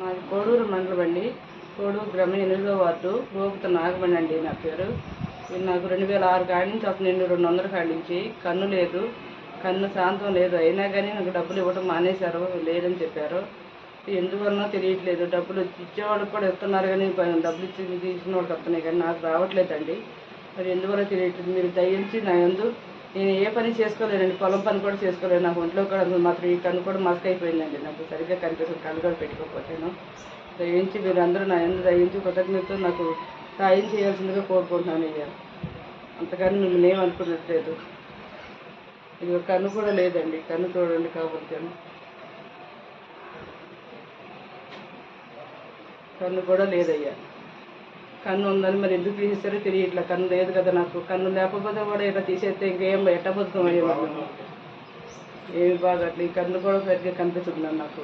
మాది కోడూరు మండలం అండి కోడూరు గ్రామం ఎనిమిదో వార్డు. గోపుత నాగమణి అండి నా పేరు. నాకు రెండు వేల ఆరు కాడి నుంచి అప్పుడు నేను రెండు వందల కాడి నుంచి. కన్ను లేదు. కన్ను శాంతం లేదు. అయినా కానీ నాకు డబ్బులు ఇవ్వడం మానేశారు. లేదని చెప్పారు. ఎందువలన తెలియట్లేదు. డబ్బులు ఇచ్చేవాళ్ళకి కూడా ఇస్తున్నారు కానీ డబ్బులు ఇచ్చి తీసిన వాళ్ళకి వస్తున్నాయి కానీ నాకు రావట్లేదండి. మరి ఎందువల్ల తెలియట్లేదు. మీరు దయించి నా యందు నేను ఏ పని చేసుకోలేనండి పొలం పని కూడా చేసుకోలేను నాకు ఒంట్లో కూడా మాత్రం ఈ కన్ను కూడా మస్క్ అయిపోయిందండి. నాకు సరిగ్గా కనిపిస్తుంది కన్ను కూడా పెట్టుకోకపోతేను. దయించి మీరు అందరూ నా ఎందుకు దయించి కృతజ్ఞతతో నాకు సాయం చేయాల్సిందిగా కోరుకుంటున్నాను అయ్యా. అంతగాని మిమ్మల్ని ఏమనుకున్నట్లేదు అనుకున్నట్లేదు ఇది కన్ను కూడా లేదండి కన్ను చూడండి కాబట్టి కన్ను కూడా లేదయ్యా. కన్ను ఉందని మరి ఎందుకు తీసేస్తారో తెలియట్లా. కన్ను లేదు కదా నాకు. కన్ను లేకపోతే కూడా ఇట్లా తీసేస్తే ఇంకేం ఎట్ట బతుకం అయ్యే ఏమి బాగా అట్లా ఈ కన్ను కూడా సరిగ్గా కనిపిస్తుంది నాకు.